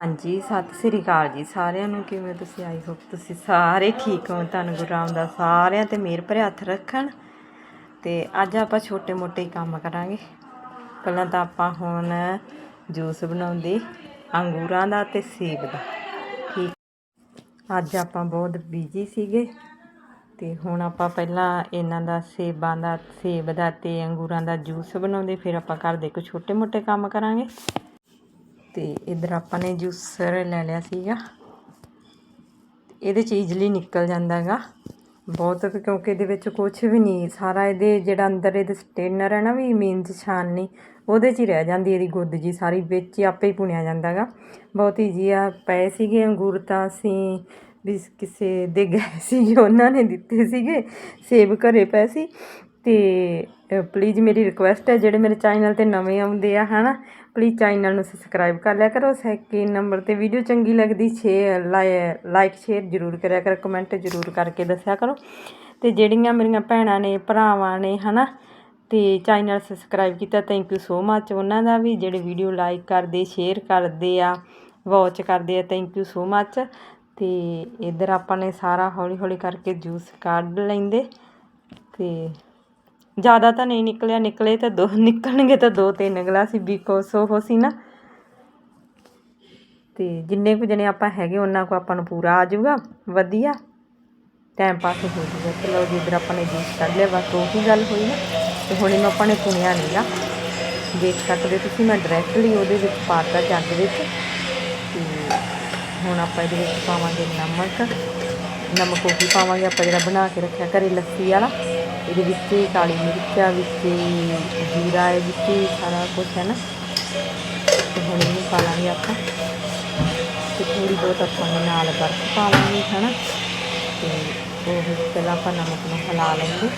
ਹਾਂਜੀ, ਸਤਿ ਸ੍ਰੀ ਅਕਾਲ ਜੀ ਸਾਰਿਆਂ ਨੂੰ। ਕਿਵੇਂ ਤੁਸੀਂ? ਆਈ ਹੋਪ ਤੁਸੀਂ ਸਾਰੇ ਠੀਕ ਹੋ ਧੰਨ ਗੁਰੂ ਰਾਮਦਾਸ। ਸਾਰਿਆਂ ਤੇ ਮਿਹਰ ਭਰੇ ਹੱਥ ਰੱਖਣ। ਤੇ ਅੱਜ ਆਪਾਂ ਛੋਟੇ ਮੋਟੇ ਕੰਮ ਕਰਾਂਗੇ। ਪਹਿਲਾਂ ਤਾਂ ਆਪਾਂ ਹੁਣ ਜੂਸ ਬਣਾਉਂਦੇ, ਅੰਗੂਰਾਂ ਦਾ ਤੇ ਸੇਬ ਦਾ। ਠੀਕ। ਅੱਜ ਆਪਾਂ ਬਹੁਤ ਬਿਜ਼ੀ ਸੀਗੇ। ਤੇ ਹੁਣ ਆਪਾਂ ਪਹਿਲਾਂ ਇਹਨਾਂ ਦਾ ਸੇਬਾਂ ਦਾ, ਸੇਬ ਦਾ ਤੇ ਅੰਗੂਰਾਂ ਦਾ ਜੂਸ ਬਣਾਉਂਦੇ। ਫਿਰ ਆਪਾਂ ਘਰ ਦੇ ਕੁਝ ਛੋਟੇ ਮੋਟੇ ਕੰਮ ਕਰਾਂਗੇ। ਤੇ ਇਧਰ ਆਪਾਂ ਨੇ ਜੂਸਰ ਲੈ ਲਿਆ ਸੀਗਾ। ਇਹਦੇ ਚ ਈਜ਼ਲੀ ਨਿਕਲ ਜਾਂਦਾ ਹੈਗਾ। ਬਹੁਤ ਕਿਉਂਕਿ ਇਹਦੇ ਵਿੱਚ ਕੁਝ ਵੀ ਨਹੀਂ, ਸਾਰਾ ਇਹਦੇ ਜਿਹੜਾ ਅੰਦਰ ਇਹਦੇ ਸਟੇਨਰ ਹੈ ਨਾ ਵੀ ਮੀਨਸ ਛਾਨਣੀ ਉਹਦੇ 'ਚ ਹੀ ਰਹਿ ਜਾਂਦੀ ਇਹਦੀ ਗੁੱਦ ਜੀ, ਸਾਰੀ ਵਿੱਚ ਹੀ ਆਪੇ ਹੀ ਪੁਣਿਆ ਜਾਂਦਾ ਹੈਗਾ। ਬਹੁਤ ਈਜ਼ੀ ਆ, ਪਏ ਸੀਗੇ ਅੰਗੂਰ ਤਾਂ ਅਸੀਂ ਵੀ ਕਿਸੇ ਦੇ ਗਏ ਸੀਗੇ, ਉਹਨਾਂ ਨੇ ਦਿੱਤੇ ਸੀਗੇ, ਸੇਬ ਘਰੇ ਪਏ ਸੀ। ਅਤੇ ਪਲੀਜ਼ ਮੇਰੀ ਰਿਕੁਐਸਟ ਹੈ, ਜਿਹੜੇ ਮੇਰੇ ਚੈਨਲ ਤੇ ਨਵੇਂ ਆਉਂਦੇ ਆ ਹੈ ਨਾ ਪਲੀਜ਼ ਚੈਨਲ ਨੂੰ ਸਬਸਕ੍ਰਾਈਬ ਕਰ ਲਿਆ ਕਰੋ ਸੈਕਿੰਡ ਨੰਬਰ ਤੇ ਵੀਡੀਓ ਚੰਗੀ ਲੱਗਦੀ ਸ਼ੇਅਰ ਲਾਈਕ ਸ਼ੇਅਰ ਜ਼ਰੂਰ ਕਰਿਆ ਕਰੋ ਕਮੈਂਟ ਜ਼ਰੂਰ ਕਰਕੇ ਦੱਸਿਆ ਕਰੋ। ਅਤੇ ਜਿਹੜੀਆਂ ਮੇਰੀਆਂ ਭੈਣਾਂ ਨੇ, ਭਰਾਵਾਂ ਨੇ ਹੈ ਨਾ ਅਤੇ ਚੈਨਲ ਸਬਸਕ੍ਰਾਈਬ ਕੀਤਾ ਥੈਂਕ ਯੂ ਸੋ ਮੱਚ ਉਹਨਾਂ ਦਾ ਵੀ, ਜਿਹੜੇ ਵੀਡੀਓ ਲਾਈਕ ਕਰਦੇ ਸ਼ੇਅਰ ਕਰਦੇ ਆ ਵਾਚ ਕਰਦੇ ਆ ਥੈਂਕ ਯੂ ਸੋ ਮੱਚ ਅਤੇ ਇਧਰ ਆਪਾਂ ਨੇ ਸਾਰਾ ਹੌਲੀ ਹੌਲੀ ਕਰਕੇ ਜੂਸ ਕੱਢ ਲੈਂਦੇ ਅਤੇ ਜ਼ਿਆਦਾ ਤਾਂ ਨਹੀਂ ਨਿਕਲਿਆ, ਨਿਕਲੇ ਤਾਂ ਦੋ, ਨਿਕਲਣਗੇ ਤਾਂ ਦੋ ਤਿੰਨ ਗਲਾਸ ਹੀ ਬਿਕੋਸ ਉਹ ਸੀ ਨਾ। ਤੇ ਜਿੰਨੇ ਕੁ ਜਣੇ ਆਪਾਂ ਹੈਗੇ, ਉਹਨਾਂ ਕੋ ਆਪਾਂ ਨੂੰ ਪੂਰਾ ਆ ਜਾਊਗਾ। ਵਧੀਆ। ਟਾਈਮ ਪਾਸ ਹੋ ਜਾਊਗਾ। ਚਲੋ ਜੀ, ਇਧਰ ਆਪਾਂ ਨੇ ਜੂਸ ਕੱਢ ਲਿਆ, ਬਸ ਉਹੀ ਗੱਲ ਹੋਈ ਨਾ। ਤੇ ਹੁਣ ਇਹਨੂੰ ਆਪਾਂ ਨੇ ਪੁਣਿਆ ਨਹੀਂਗਾ ਦੇਖ ਸਕਦੇ ਤੁਸੀਂ, ਮੈਂ ਡਾਇਰੈਕਟਲੀ ਉਹਦੇ ਵਿੱਚ ਪਾਤਾ ਜੱਗ ਵਿੱਚ। ਤੇ ਹੁਣ ਆਪਾਂ ਇਹਦੇ ਵਿੱਚ ਪਾਵਾਂਗੇ ਨਮਕ। ਨਮਕ ਉਹ ਵੀ ਪਾਵਾਂਗੇ, ਆਪਾਂ ਜਿਹੜਾ ਬਣਾ ਕੇ ਰੱਖਿਆ ਘਰੇ ਲੱਸੀ ਵਾਲਾ। ਇਹਦੇ ਵਿੱਚ ਹੀ ਕਾਲੀ ਮਿਰਚ ਆ ਵਿੱਚ ਹੀ ਜੀਰਾ ਹੈ ਵਿੱਚ ਹੀ ਸਾਰਾ ਕੁਝ ਹੈ ਨਾ। ਤੇ ਹੁਣ ਇਹਨੂੰ ਪਾ ਲਾਂਗੇ ਆਪਾਂ। ਤੇ ਥੋੜੀ ਬਹੁਤ ਆਪਾਂ ਨੇ ਨਾਲ ਬਰਫ਼ ਪਾਵਾਂਗੇ ਹੈ ਨਾ। ਤੇ ਉਹ ਪਹਿਲਾਂ ਆਪਾਂ ਨਮਕ ਨੂੰ ਹਿਲਾ ਲੈਂਗੇ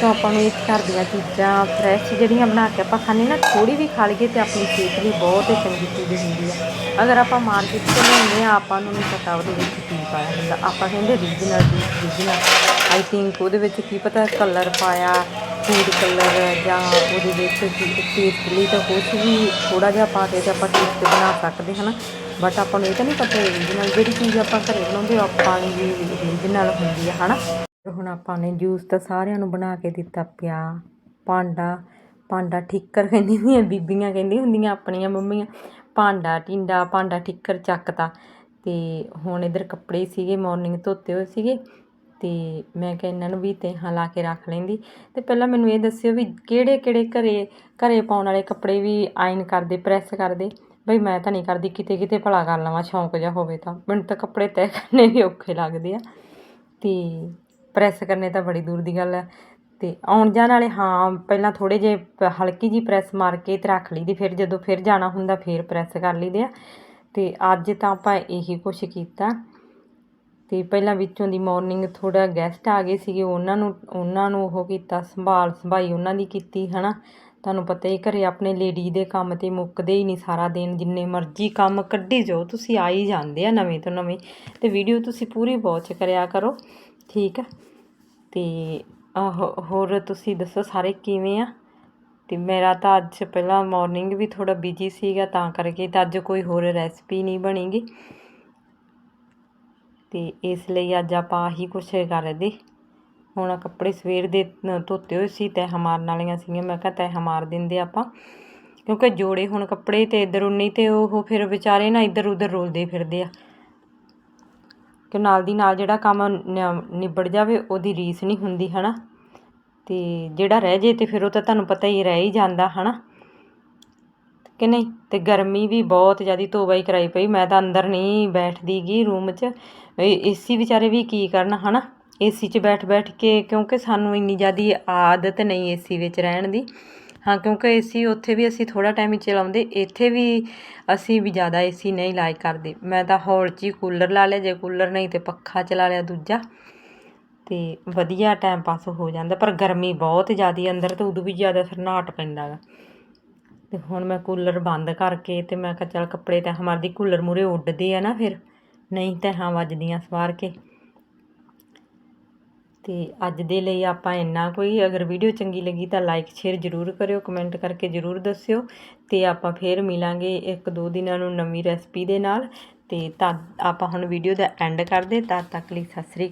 ਤਾਂ ਆਪਾਂ ਨੂੰ ਇਸ ਘਰ ਦੀਆਂ ਚੀਜ਼ਾਂ ਫਰੈਸ਼ ਜਿਹੜੀਆਂ ਬਣਾ ਕੇ ਆਪਾਂ ਖਾਣੇ ਨਾ ਥੋੜੀ ਵੀ ਖਾ ਲਈਏ ਤੇ ਆਪਣੀ ਸਿਹਤ ਲਈ ਬਹੁਤ ਚੰਗੀ ਚੀਜ਼ ਹੁੰਦੀ ਆ। ਅਗਰ ਆਪਾਂ ਮਾਰਕੀਟ ਤੋਂ ਲੈਂਦੇ ਆ ਆਪਾਂ ਨੂੰ ਨਹੀਂ ਪਤਾ ਉਹਦੇ ਵਿੱਚ ਕੀ ਪਾਇਆ ਹੁੰਦਾ। ਆਪਾਂ ਕਹਿੰਦੇ ਰੀਜਨਲ ਦੀ ਰੀਜਨਲ ਆਈ ਥਿੰਕ ਉਹਦੇ ਵਿੱਚ ਕੀ ਪਤਾ ਕਲਰ ਪਾਇਆ ਫੂਡ ਕਲਰ ਜਾਂ ਉਹਦੇ ਵਿੱਚ ਟੇਸਟ ਲਈ ਤਾਂ ਕੁਛ ਵੀ ਥੋੜਾ ਜਿਹਾ ਪਾ ਕੇ ਤੇ ਆਪਾਂ ਟੇਸਟ ਬਣਾ ਸਕਦੇ ਹਨਾ ਬਟ ਆਪਾਂ ਨੂੰ ਇਹ ਤਾਂ ਨਹੀਂ ਪਤਾ ਰੀਜਨਲ ਜਿਹੜੀ ਚੀਜ਼ ਆਪਾਂ ਘਰੇ ਬਣਾਉਂਦੇ ਆਪਾਂ ਦੀ ਰੀਜਨਲ ਹੁੰਦੀ ਹੈ ਹਨਾ? ਹੁਣ ਆਪਾਂ ਨੇ ਜੂਸ ਤਾਂ ਸਾਰਿਆਂ ਨੂੰ ਬਣਾ ਕੇ ਦਿੱਤਾ ਪਿਆ। ਭਾਂਡਾ ਭਾਂਡਾ ਠਿੱਕਰ ਕਹਿੰਦੀ ਹੁੰਦੀਆਂ ਬੀਬੀਆਂ ਕਹਿੰਦੀ ਹੁੰਦੀਆਂ ਆਪਣੀਆਂ ਮੰਮੀਆਂ। ਭਾਂਡਾ ਟਿੰਡਾ, ਭਾਂਡਾ ਠਿੱਕਰ ਚੱਕਤਾ। ਤੇ ਹੁਣ ਇਧਰ ਕੱਪੜੇ ਸੀਗੇ ਮਾਰਨਿੰਗ ਧੋਤੇ ਹੋਏ ਸੀਗੇ। ਤੇ ਮੈਂ ਕਿਹਾ ਇਹਨਾਂ ਨੂੰ ਵੀ ਤੇਹਾਂ ਲਾ ਕੇ ਰੱਖ ਲੈਂਦੀ। ਤੇ ਪਹਿਲਾਂ ਮੈਨੂੰ ਇਹ ਦੱਸਿਓ ਵੀ ਕਿਹੜੇ ਕਿਹੜੇ ਘਰੇ ਘਰੇ ਪਾਉਣ ਵਾਲੇ ਕੱਪੜੇ ਵੀ ਆਇਨ ਕਰਦੇ ਪ੍ਰੈਸ ਕਰਦੇ? ਬਈ ਮੈਂ ਤਾਂ ਨਹੀਂ ਕਰਦੀ, ਕਿਤੇ ਕਿਤੇ ਭਲਾ ਕਰ ਲਵਾਂ, ਸ਼ੌਂਕ ਜਿਹਾ ਹੋਵੇ ਤਾਂ। ਮੈਨੂੰ ਤਾਂ ਕੱਪੜੇ ਤੈਅ ਕਰਨੇ ਵੀ ਔਖੇ ਲੱਗਦੇ ਆ। ਤੇ ਪ੍ਰੈੱਸ ਕਰਨੇ ਤਾਂ ਬੜੀ ਦੂਰ ਦੀ ਗੱਲ ਹੈ। ਅਤੇ ਆਉਣ ਜਾਣ ਵਾਲੇ, ਹਾਂ, ਪਹਿਲਾਂ ਥੋੜ੍ਹੇ ਜਿਹੇ ਹਲਕੀ ਜਿਹੀ ਪ੍ਰੈੱਸ ਮਾਰ ਕੇ ਤੇ ਰੱਖ ਲਈਦੀ, ਫਿਰ ਜਦੋਂ ਫਿਰ ਜਾਣਾ ਹੁੰਦਾ, ਫਿਰ ਪ੍ਰੈੱਸ ਕਰ ਲਈਦੇ ਆ। ਅਤੇ ਅੱਜ ਤਾਂ ਆਪਾਂ ਇਹੀ ਕੁਛ ਕੀਤਾ। ਅਤੇ ਪਹਿਲਾਂ ਵਿੱਚੋਂ ਦੀ ਮੋਰਨਿੰਗ ਥੋੜ੍ਹਾ ਗੈਸਟ ਆ ਗਏ ਸੀਗੇ, ਉਹਨਾਂ ਨੂੰ ਉਹਨਾਂ ਨੂੰ ਉਹ ਕੀਤਾ, ਸੰਭਾਲ ਸੰਭਾਈ ਉਹਨਾਂ ਦੀ ਕੀਤੀ ਹੈ ਨਾ ਤੁਹਾਨੂੰ ਪਤਾ ਹੀ ਘਰੇ ਆਪਣੇ ਲੇਡੀ ਦੇ ਕੰਮ ਤੇ ਮੁੱਕਦੇ ਹੀ ਨਹੀਂ ਸਾਰਾ ਦਿਨ, ਜਿੰਨੇ ਮਰਜ਼ੀ ਕੰਮ ਕੱਢੀ ਜਾਓ, ਤੁਸੀਂ ਆ ਹੀ ਜਾਂਦੇ ਆ ਨਵੇਂ ਤੋਂ ਨਵੇਂ। ਤੇ ਵੀਡੀਓ ਤੁਸੀਂ ਪੂਰੀ ਵਾਚ ਕਰਿਆ ਕਰੋ। ਠੀਕ ਅਤੇ ਤੇ ਹੋਰ ਤੁਸੀਂ ਦੱਸੋ ਸਾਰੇ ਕਿਵੇਂ ਆ? ਅਤੇ ਮੇਰਾ ਤਾਂ ਅੱਜ ਪਹਿਲਾਂ ਮੋਰਨਿੰਗ ਵੀ ਥੋੜ੍ਹਾ ਬਿਜ਼ੀ ਸੀਗਾ, ਤਾਂ ਕਰਕੇ ਤਾਂ ਅੱਜ ਕੋਈ ਹੋਰ ਰੈਸਪੀ ਨਹੀਂ ਬਣੇਗੀ। ਅਤੇ ਇਸ ਲਈ ਅੱਜ ਆਪਾਂ ਆਹੀ ਕੁਛ ਕਰਦੇ। ਹੁਣ ਕੱਪੜੇ ਸਵੇਰ ਦੇ ਧੋਤੇ ਹੋਏ ਸੀ, ਤੈਹ ਮਾਰਨ ਵਾਲੀਆਂ ਸੀਗੀਆਂ। ਮੈਂ ਕਿਹਾ ਤੈਹ ਮਾਰ ਦਿੰਦੇ ਆਪਾਂ। ਕਿਉਂਕਿ ਜੋੜੇ ਹੁਣ ਕੱਪੜੇ ਤੇ ਇੱਧਰ ਉਨੀ ਤੇ ਉਹ ਫਿਰ ਵਿਚਾਰੇ ਨਾ ਇੱਧਰ ਉੱਧਰ ਰੋਲਦੇ ਫਿਰਦੇ ਆ। ਕਿ ਨਾਲ ਦੀ ਨਾਲ ਜਿਹੜਾ ਕੰਮ ਨਿਬੜ ਜਾਵੇ, ਉਹਦੀ ਰੀਸ ਨਹੀਂ ਹੁੰਦੀ ਹੈ ਨਾ ਅਤੇ ਜਿਹੜਾ ਰਹਿ ਜੇ ਤੇ ਫਿਰ ਉਹ ਤਾਂ ਤੁਹਾਨੂੰ ਪਤਾ ਹੀ ਰਹਿ ਹੀ ਜਾਂਦਾ ਹੈ ਨਾ ਕਿ ਨਹੀਂ? ਤੇ ਗਰਮੀ ਵੀ ਬਹੁਤ ਜ਼ਿਆਦੀ ਤੋਬਾਈ ਕਰਾਈ ਪਈ, ਮੈਂ ਤਾਂ ਅੰਦਰ ਨਹੀਂ ਬੈਠਦੀ ਗਈ ਰੂਮ 'ਚ। ਏਸੀ ਵਿਚਾਰੇ ਵੀ ਕੀ ਕਰਨ, ਹਨਾ? ਏਸੀ 'ਚ ਬੈਠ ਬੈਠ ਕੇ, ਕਿਉਂਕਿ ਸਾਨੂੰ ਇੰਨੀ ਜ਼ਿਆਦੀ ਆਦਤ ਨਹੀਂ ਏਸੀ ਵਿੱਚ ਰਹਿਣ ਦੀ। ਹਾਂ, ਕਿਉਂਕਿ ਏਸੀ ਉੱਥੇ ਵੀ ਅਸੀਂ ਥੋੜ੍ਹਾ ਟਾਈਮ ਹੀ ਚਲਾਉਂਦੇ, ਇੱਥੇ ਵੀ ਅਸੀਂ ਵੀ ਜ਼ਿਆਦਾ ਏਸੀ ਨਹੀਂ ਲਾਈਕ ਕਰਦੇ। ਮੈਂ ਤਾਂ ਹਾਲ 'ਚ ਹੀ ਕੂਲਰ ਲਾ ਲਿਆ, ਜੇ ਕੂਲਰ ਨਹੀਂ ਤਾਂ ਪੱਖਾ ਚਲਾ ਲਿਆ ਦੂਜਾ। ਅਤੇ ਵਧੀਆ ਟਾਈਮ ਪਾਸ ਹੋ ਜਾਂਦਾ, ਪਰ ਗਰਮੀ ਬਹੁਤ ਜ਼ਿਆਦਾ ਅੰਦਰ ਤਾਂ ਉਦੋਂ ਵੀ ਜ਼ਿਆਦਾ ਸਰਨਾਟ ਪੈਂਦਾ ਗਾ। ਅਤੇ ਹੁਣ ਮੈਂ ਕੂਲਰ ਬੰਦ ਕਰਕੇ ਅਤੇ ਮੈਂ ਕਿਹਾ ਚੱਲ ਕੱਪੜੇ ਤਾਂ ਹਮਾਰਦੀ ਕੂਲਰ ਮੂਹਰੇ ਉੱਡਦੇ ਆ ਨਾ ਫਿਰ, ਨਹੀਂ ਤਾਂ ਹਾਂ ਵੱਜਦੀਆਂ ਸਵਾਰ ਕੇ। ਅਤੇ ਅੱਜ ਦੇ ਲਈ ਆਪਾਂ ਇੰਨਾ ਕੋਈ ਅਗਰ ਵੀਡੀਓ ਚੰਗੀ ਲੱਗੀ ਤਾਂ ਲਾਈਕ ਸ਼ੇਅਰ ਜ਼ਰੂਰ ਕਰਿਓ ਕਮੈਂਟ ਕਰਕੇ ਜ਼ਰੂਰ ਦੱਸਿਓ। ਅਤੇ ਆਪਾਂ ਫੇਰ ਮਿਲਾਂਗੇ ਇੱਕ ਦੋ ਦਿਨਾਂ ਨੂੰ ਨਵੀਂ ਰੈਸਪੀ ਦੇ ਨਾਲ। ਅਤੇ ਤਦ ਆਪਾਂ ਹੁਣ ਵੀਡੀਓ ਦਾ ਐਂਡ ਕਰਦੇ ਤਦ ਤੱਕ ਲਈ ਸਤਿ ਸ੍ਰੀ